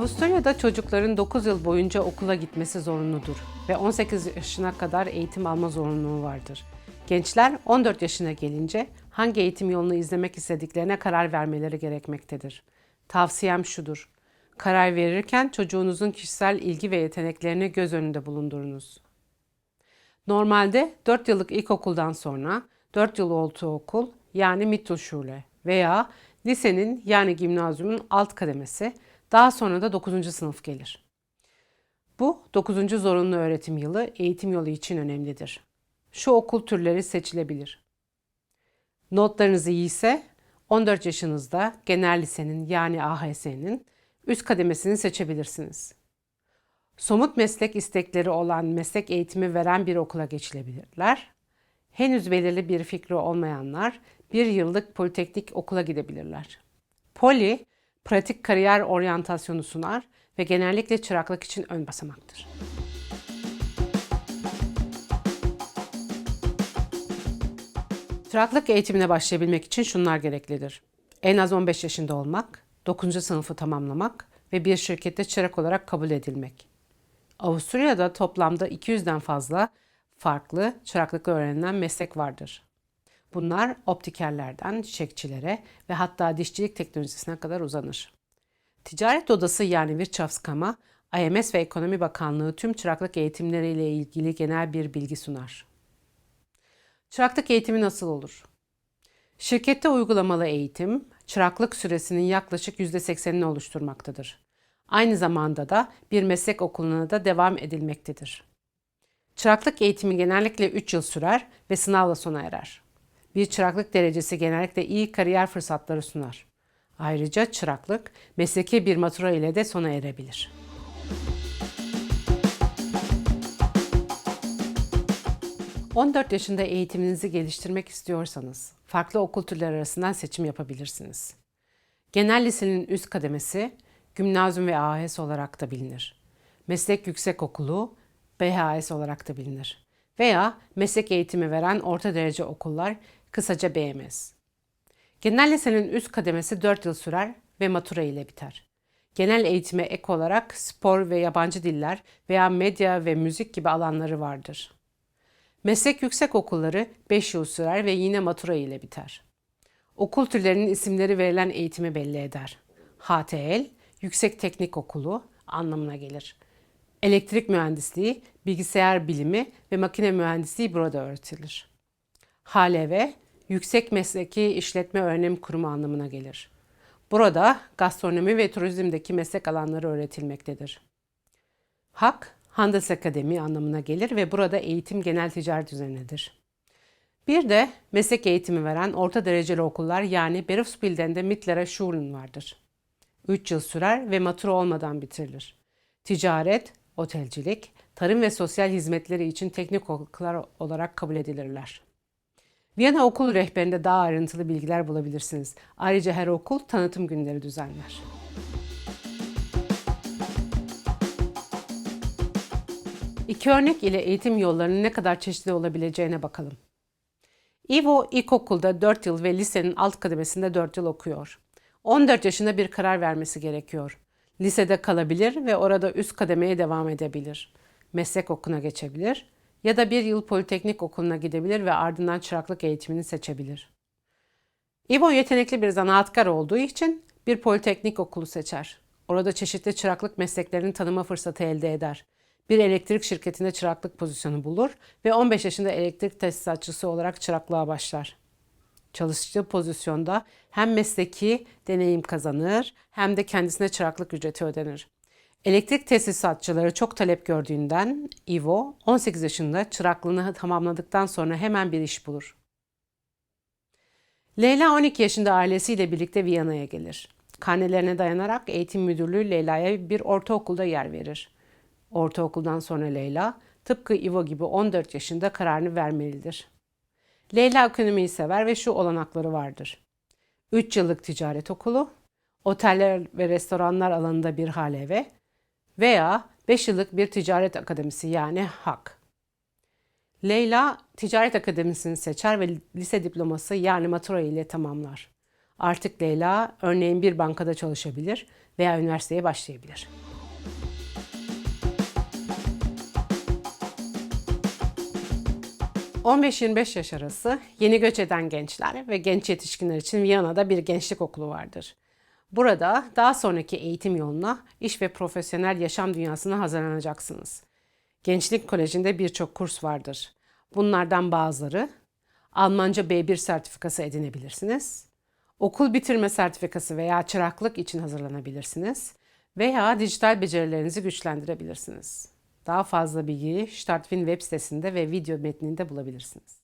Avusturya'da çocukların 9 yıl boyunca okula gitmesi zorunludur ve 18 yaşına kadar eğitim alma zorunluluğu vardır. Gençler 14 yaşına gelince hangi eğitim yolunu izlemek istediklerine karar vermeleri gerekmektedir. Tavsiyem şudur. Karar verirken çocuğunuzun kişisel ilgi ve yeteneklerini göz önünde bulundurunuz. Normalde 4 yıllık ilkokuldan sonra 4 yıl ortaokul yani Mittelschule veya lisenin yani gimnazyumun alt kademesi daha sonra da 9. sınıf gelir. Bu 9. zorunlu öğretim yılı eğitim yolu için önemlidir. Şu okul türleri seçilebilir. Notlarınız iyi ise 14 yaşınızda genel lisenin yani AHS'nin üst kademesini seçebilirsiniz. Somut meslek istekleri olan meslek eğitimi veren bir okula geçilebilirler. Henüz belirli bir fikri olmayanlar bir yıllık politeknik okula gidebilirler. Poli, pratik kariyer oryantasyonu sunar ve genellikle çıraklık için ön basamaktır. Çıraklık eğitimine başlayabilmek için şunlar gereklidir. En az 15 yaşında olmak, 9. sınıfı tamamlamak ve bir şirkette çırak olarak kabul edilmek. Avusturya'da toplamda 200'den fazla farklı çıraklıkla öğrenilen meslek vardır. Bunlar optikerlerden çiçekçilere ve hatta dişçilik teknolojisine kadar uzanır. Ticaret Odası yani Wirtschaftskammer, IMS ve Ekonomi Bakanlığı tüm çıraklık eğitimleriyle ilgili genel bir bilgi sunar. Çıraklık eğitimi nasıl olur? Şirkette uygulamalı eğitim, çıraklık süresinin yaklaşık %80'ini oluşturmaktadır. Aynı zamanda da bir meslek okuluna da devam edilmektedir. Çıraklık eğitimi genellikle 3 yıl sürer ve sınavla sona erer. Bir çıraklık derecesi genellikle iyi kariyer fırsatları sunar. Ayrıca çıraklık mesleki bir matura ile de sona erebilir. ...14 yaşında eğitiminizi geliştirmek istiyorsanız... ...farklı okul türleri arasından seçim yapabilirsiniz. Genel lisenin üst kademesi... ...gümnazyum ve AHS olarak da bilinir. Meslek Yüksekokulu... BHS olarak da bilinir. Veya meslek eğitimi veren orta derece okullar... ...kısaca BMS. Genel lisenin üst kademesi 4 yıl sürer ve matura ile biter. Genel eğitime ek olarak spor ve yabancı diller veya medya ve müzik gibi alanları vardır. Meslek yüksek okulları 5 yıl sürer ve yine matura ile biter. Okul türlerinin isimleri verilen eğitimi belli eder. HTL, Yüksek Teknik Okulu anlamına gelir. Elektrik mühendisliği, bilgisayar bilimi ve makine mühendisliği burada öğretilir. HLV, Yüksek Mesleki İşletme Öğrenim Kurumu anlamına gelir. Burada gastronomi ve turizmdeki meslek alanları öğretilmektedir. HAK, Handelsakademi anlamına gelir ve burada eğitim genel ticaret üzerinedir. Bir de meslek eğitimi veren orta dereceli okullar yani Berufsbildende Mittlere Schulen vardır. 3 yıl sürer ve matura olmadan bitirilir. Ticaret, otelcilik, tarım ve sosyal hizmetleri için teknik okullar olarak kabul edilirler. Viyana okul rehberinde daha ayrıntılı bilgiler bulabilirsiniz. Ayrıca her okul tanıtım günleri düzenler. İki örnek ile eğitim yollarının ne kadar çeşitli olabileceğine bakalım. Ivo ilkokulda 4 yıl ve lisenin alt kademesinde 4 yıl okuyor. 14 yaşında bir karar vermesi gerekiyor. Lisede kalabilir ve orada üst kademeye devam edebilir. Meslek okuluna geçebilir ya da bir yıl politeknik okuluna gidebilir ve ardından çıraklık eğitimini seçebilir. Ivo yetenekli bir zanaatkar olduğu için bir politeknik okulu seçer. Orada çeşitli çıraklık mesleklerini tanıma fırsatı elde eder. Bir elektrik şirketinde çıraklık pozisyonu bulur ve 15 yaşında elektrik tesisatçısı olarak çıraklığa başlar. Çalıştığı pozisyonda hem mesleki deneyim kazanır hem de kendisine çıraklık ücreti ödenir. Elektrik tesisatçıları çok talep gördüğünden Ivo 18 yaşında çıraklığını tamamladıktan sonra hemen bir iş bulur. Leyla 12 yaşında ailesiyle birlikte Viyana'ya gelir. Karnelerine dayanarak eğitim müdürlüğü Leyla'ya bir ortaokulda yer verir. Ortaokuldan sonra Leyla tıpkı Ivo gibi 14 yaşında kararını vermelidir. Leyla ekonomiyi sever ve şu olanakları vardır. 3 yıllık ticaret okulu, oteller ve restoranlar alanında bir haleve veya 5 yıllık bir ticaret akademisi yani HAK. Leyla ticaret akademisini seçer ve lise diploması yani matura ile tamamlar. Artık Leyla örneğin bir bankada çalışabilir veya üniversiteye başlayabilir. ...15-25 yaş arası yeni göç eden gençler ve genç yetişkinler için Viyana'da bir gençlik okulu vardır. Burada daha sonraki eğitim yoluna iş ve profesyonel yaşam dünyasına hazırlanacaksınız. Gençlik Koleji'nde birçok kurs vardır. Bunlardan bazıları Almanca B1 sertifikası edinebilirsiniz. Okul bitirme sertifikası veya çıraklık için hazırlanabilirsiniz. Veya dijital becerilerinizi güçlendirebilirsiniz. Daha fazla bilgiyi Startwin web sitesinde ve video metninde bulabilirsiniz.